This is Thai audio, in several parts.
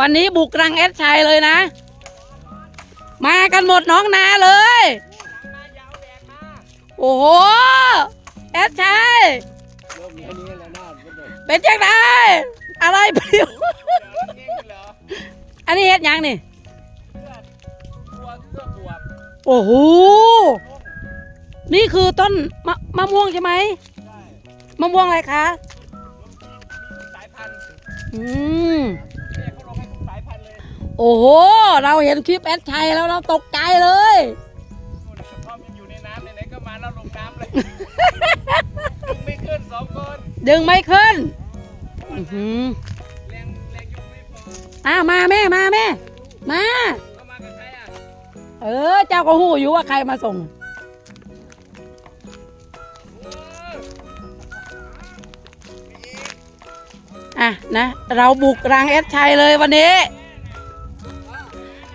วันนี้บุกรังแอดชัยเลยนะ มากันหมดน้องนาเลย โอ้โห แอดชัยเริ่มแค่นี้แล้วนะมันจะเป็นจังไดอะไรปลิวอันนี้เฮ็ดหยังนี่โอ้โห นี่คือต้นมะมะม่วงใช่ไหมมะม่วงอะไรคะสายพันธุ์อืม โอ้โห เราเห็นคลิปแอดชัยแล้วเราตกใจเลยนู่นกระท่อมยังอยู่ในน้ำไหนๆก็มาแล้วลงน้ำเลยดึงไม่ขึ้นสองคนดึงไม่ขึ้นอื้อหือแรงแรงยกไม่พออ้าวมาแม่มาแม่ มา ก็มากับใครอะเออ เจ้าก็หูอยู่ว่าใครมาส่ง อะนะ เราบุกรังแอดชัยเลยวันนี้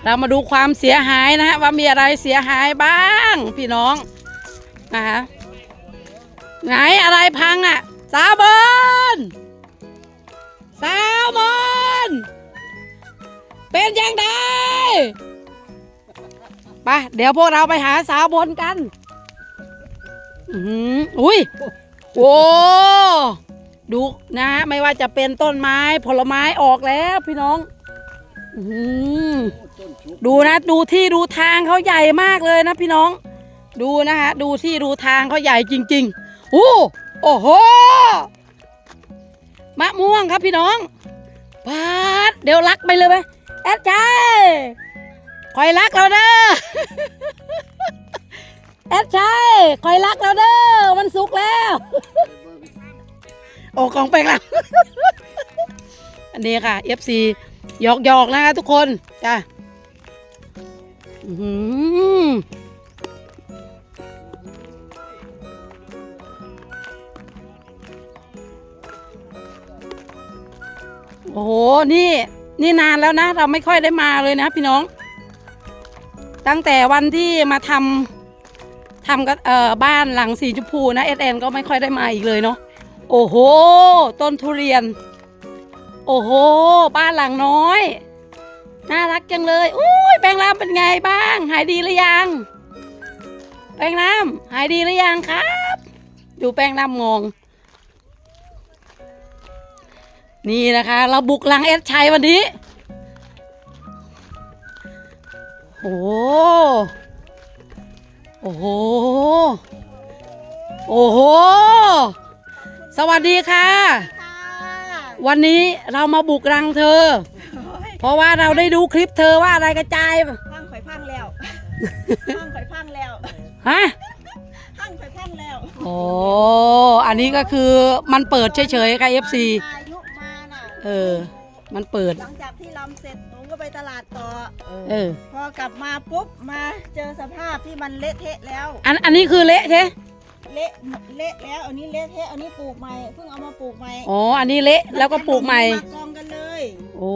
เรามาดูความเสียหายนะฮะว่ามีอะไรเสียหายบ้างพี่น้องนะคะไหนอะไรพังอะสาวบนสาวบนเป็นยังไงไปเดี๋ยวพวกเราไปหาสาวบนกันอืออุ้ยโอ้ดูนะ ไม่ว่าจะเป็นต้นไม้ผลไม้ออกแล้วพี่น้อง ดูนะดูที่ดูทางเขาใหญ่มากเลยนะพี่น้อง ดูนะฮะดูที่ดูทางเขาใหญ่จริงๆโอ้โอ้โหมะม่วงครับพี่น้องปาดเดี๋ยวลักไปเลยไหมแอดใจคอยรักเราเด้อแอดใจคอยรักเราเด้อมันสุกแล้ว โอ้ของเป็นแล้วอันนี้ค่ะ FC หยอกหยอกนะคะทุกคนจ้ะอืโอ้โห นี่ นี่นานแล้วนะ เราไม่ค่อยได้มาเลยนะพี่น้อง ตั้งแต่วันที่มาทำทำกับเอ่อบ้านหลังสีชมพูนะเอสเอ็นก็ไม่ค่อยได้มาอีกเลยเนาะ โอ้โห ต้นทุเรียน โอ้โห บ้านหลังน้อย น่ารักจังเลยอุ้ยแปลงร่ำเป็นไงบ้าง หายดีหรือยัง แปลงร่ำหายดีหรือยังครับ ดูแปลงร่ำงง นี่นะคะ เราบุกหลังเอสชัยวันนี้ โอ้โหโอ้โห โอ้โห สวัสดีค่ะ วันนี้เรามาบุกรังเธอ เพราะว่าเราได้ดูคลิปเธอว่าอะไรกระจายพังข่อยพังแล้วพังข่อยพังแล้วฮะพังข่อยพังแล้วโอ้อันนี้ก็คือมันเปิดเฉยๆค่ะ FC อายุมาน่ะเออ มันเปิด หลังจากที่ลำเสร็จหนูก็ไปตลาดต่อเออ พอกลับมาปุ๊บมาเจอสภาพที่มันเละเทะแล้ว อันอันนี้คือเละใช่ เละเละแล้วอันนี้เละเทะอันนี้ปลูกใหม่เพิ่งเอามาปลูกใหม่อ๋อ อันนี้เละแล้วก็ปลูกใหม่มากองกันเลย โอ้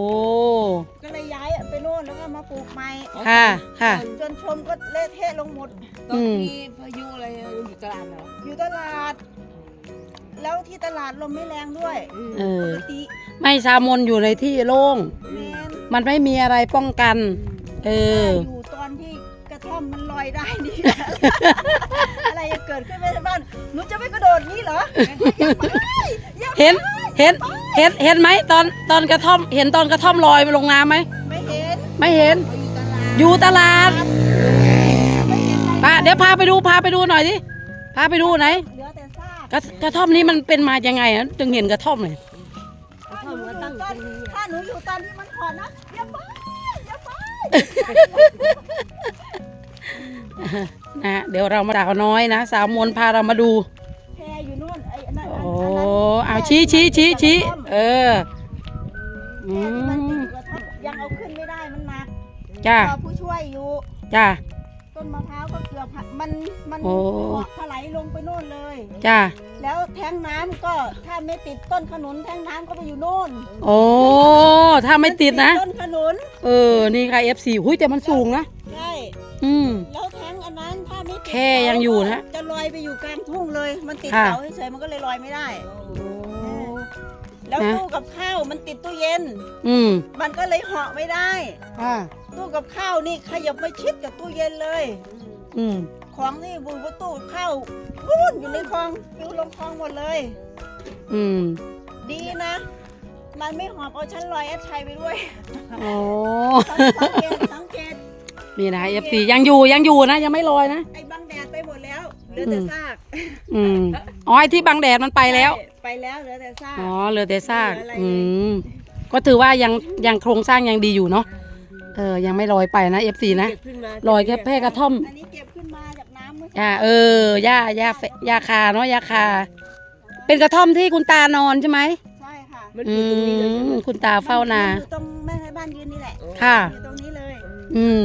ก็เลยย้ายไปโน่นแล้วก็มาปลูกใหม่ค่ะค่ะ จนชมก็เละเทะลงหมดตอนที่พายุอะไรอยู่ตลาดเหรออยู่ตลาด แล้วที่ตลาดลมไม่แรงด้วยเอปอกติไม่ซามนอยู่ในที่โล่งแมนมันไม่มีอะไรป้องกัน เอออยู่ตอนที่กระท่อมมันลอยได้นี่ อะไรจะเกิดขึ้นในบ้านหนูจะไม่กระโดดนี่เหรออย่าไปเห็นเห็นเห็นเห็นไหมตอนตอนกระท่อม เห็นตอนกระท่อมลอยไปลงน้ำไหมไม่เห็นไม่เห็น อยู่ตลาดป้าเดี๋ยวพาไปดูพาไปดูหน่อยสิพาไปดูไหนเหลือแต่ซากกระกระท่อมนี้มันเป็นมายังไงอะจึงเห็นกระท่อมเลยถ้าหนูอยู่ตอนถ้าหนูอยู่ตอนที่มันถอดนะอย่าไปอย่าไป นะฮะเดี๋ยวเรามาดาวน้อยนะสาวมนพาเรามาดูแพอยู่นู่นไอ้อันนั่นโอ้อันนั้นเอาชี้ชี้ชี้ชี้เอออืแพที่มันติดมอยู่กระท่อมยังเอาขึ้นไม่ได้มันหนักจ้ารอผู้ช่วยอยู่จ้าต้นมะพร้าวก็เกือบหักมันมันโอ้ถลายลงไปโน่นเลยจ้าแล้วแท้งน้ำก็ถ้าไม่ติดต้นขนุนแท้งน้ำก็ไปอยู่โน่นโอ้ถ้าไม่ติดนะต้นขนุนเออนี่ค่ะ F4 หุ้ยแต่มันสูงนะใช่อืม แค่ยังอยู่นะ จะลอยไปอยู่กลางทุ่งเลย มันติดค่ะ เสาเฉยๆมันก็เลยลอยไม่ได้ แล้วนะตู้กับข้าวมันติดตู้เย็น อืมมันก็เลยเหาะไม่ได้ อ่าตู้กับข้าวนี่ขยับไม่ชิดกับตู้เย็นเลย อืมของนี่บูบนตู้กับข้าววุ่นอยู่ในคลองปิวลงคลองหมดเลย อืมดีนะ มันไม่หอบเอาชั้นลอยแอดชัยไปด้วยโอ้สังเกตสังเกตนี่นะเอฟซียังอยู่ยังอยู่นะ ยังไม่ลอยนะไอ้ ล้วเหลือแต่ซากอืมอ๋อไอ้ที่บังแดดมันไปแล้วใช่ไปแล้วเหลือแต่ซากอ๋อเหลือแต่ซากเหลืออะไรอืมก็ถือว่ายังยังโครงสร้างยังดีอยู่เนาะเออยังไม่ลอยไปนะเอฟซีนะเก็บขึ้นมาลอยแค่แพร่กระท่อมอันนี้เก็บขึ้นมาจากน้ำเมื่ออ่าเออย่าย่าเฟย่าคาเนาะย่าคา เป็นกระท่อมที่คุณตานอนใช่ไหมใช่ค่ะมันอือยู่ตรงนี้เลยใช่ไหมมคุณตาเฝ้านา อยู่ตรงแม่ให้บ้านยืนนี่แหละค่ะ อยู่ตรงนี้เลย อืม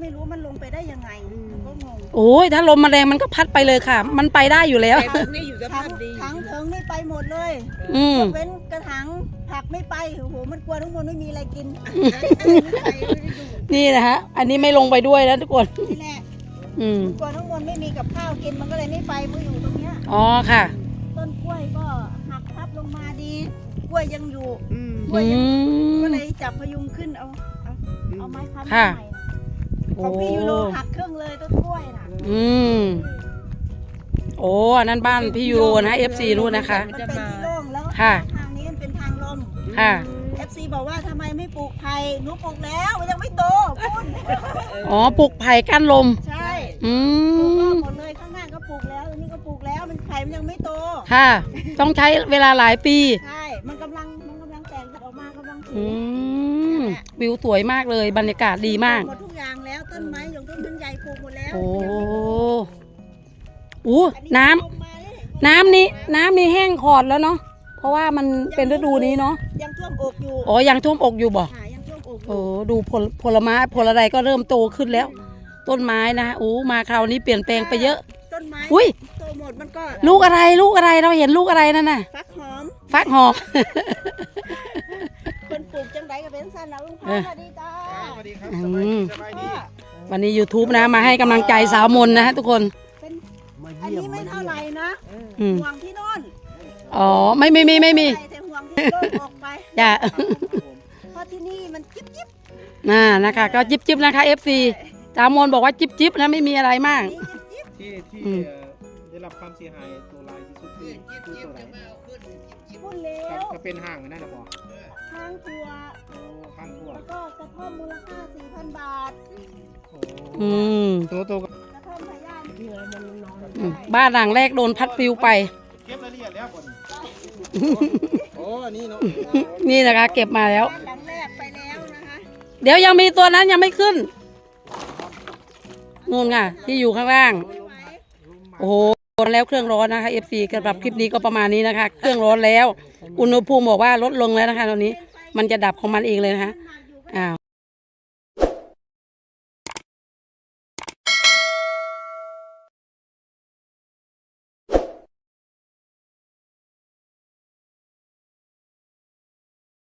ไม่รู้มันลงไปได้ยังไงหนูก็งงโอ้ยถ้าลมมาแรงมันก็พัดไปเลยค่ะ มันไปได้อยู่แล้ว แต่ตรงนี้อยู่สถัภางพดีถังเถิงนี่ไปหมดเลยอืม ยกเว้นกระถางผักไม่ไปโอ้โหมันกลัวทั้งหมดไม่มีอะไรกินไม่ไปไม่ได้ดูนี่นะฮะ อันนี้ไม่ลงไปด้วยนะทุกคน นี่แหละอืม กลัวทั้งหมดไม่มีกับข้าวกินมันก็เลยไม่ไปมันอยู่ตรงเนี้ย อ๋อค่ะ ต้นกล้วยก็หักพับลงมาดี กล้วยยังอยู่อืม กล้วยอืยังม ก็เลยจับพยุงขึ้นเอาเอาเอาไม้ค้ำค่ะ ใหม่โอ้ ของพี่ยูโรหักครึ่งเลยต้นกล้วยน่ะอืม โอ้อันนั้นบ้านพี่ยูโรนะ FC นู่นนะคะ มันเป็นที่โล่งแล้วค่ะ ทางนี้มันเป็นทางลม ค่ะ FC บอกว่าทำไมไม่ปลูกไผ่หนูปลูกแล้วมันยังไม่โตพุ่นอ๋อปลูกไผ่กั้นลม ใช่อืปลูกก็มหมดเลยข้างหน้าก็ปลูกแล้วอันนี้ก็ปลูกแล้วมันไผ่มันยังไม่โต ค่ะ ต้องใช้เวลาหลายปี ใช่ มันกำลังมันกำลังแตกออกมากำลังอืสูงมวิวสวยมากเลย บรรยากาศดีมาก หมดทุกอย่างแล้ว ต้นไม้อย่างต้นมันใหญ่ปลูกหมดแล้วโอ้อู้อัน้ำลงมาเลยน้ำนี้น้ำนี้แห้งขอดแล้วเนาะเพราะว่ามันเป็นฤดูนี้เนาะยังท่วมอกอยู่อ๋อยังท่วมอกอยู่บ่ค่ะยังท่วมอกอโอ้ยู่ดูผลผลไม้ผลอะไรก็เริ่มโตขึ้นแล้ว ต้นไม้นะโอ้มาคราวนี้เปลี่ยนแปลงไปเยอะ ต้นไม้อุ้ย โตหมดมันก็ลูกอะไรลูกอะไรเราเห็นลูกอะไรนั่นน่ะ ฟักหอมฟักหอม คนปลูกจังไดก็เป็นสั้นนะลุงพ่อเออ สวัสดีจ้าสวัสดีครับอืสบายมดีสบายดี วันนี้ YouTube นะ มาให้กำลังใจสาวมนนะฮะทุกคนเป็นมาอันเยี่ยมนี้ไม่มาเท่าเยี่ยไหมร่นะอืม ห่วงที่โน่นอ๋อ ไม่ไม่มีไม่มีแต่ห่วงที่โลกออกไปจ้ะ เพราะที่นี่มันจิ๊บจิ๊บน่านะคะ ก็จิบจิบนะคะ FC สาวมนบอกว่าจิบจิบนะไม่มีอะไรมาก นี่จิ๊บจิ๊บที่ที่อืม เอ่อได้รับความเสียหายตัวลายที่สุดคือคือตัวไหนพูดแล้ครับวก็เป็นห้างนั่นนะพอ ทางตัวโอ้ข้างทั่วแล้วก็กระท่อมมูลค่า4,000 บาท โอ้อืม ตัวตัวกระท่อมพยานที่ไหนมันนอนอืมบ้านหลังแรกโดนพัดปลิวไป เก็บรายละเอียดแล้วคนโอ้อันนี้เนาะนี่นะคะ เก็บมาแล้ว บ้านหลังแรกไปแล้วนะคะ เดี๋ยวยังมีตัวนั้นยังไม่ขึ้นนู่นค่ะที่อยู่ข้างล่างไม่ไหวโอ้โห ร้อนแล้วเครื่องร้อนนะคะ FC สำหรับคลิปนี้ก็ประมาณนี้นะคะ เครื่องร้อนแล้ว อุณหภูมิบอกว่าลดลงแล้วนะคะตอนนี้ มันจะดับของมันเองเลยนะคะอ้าว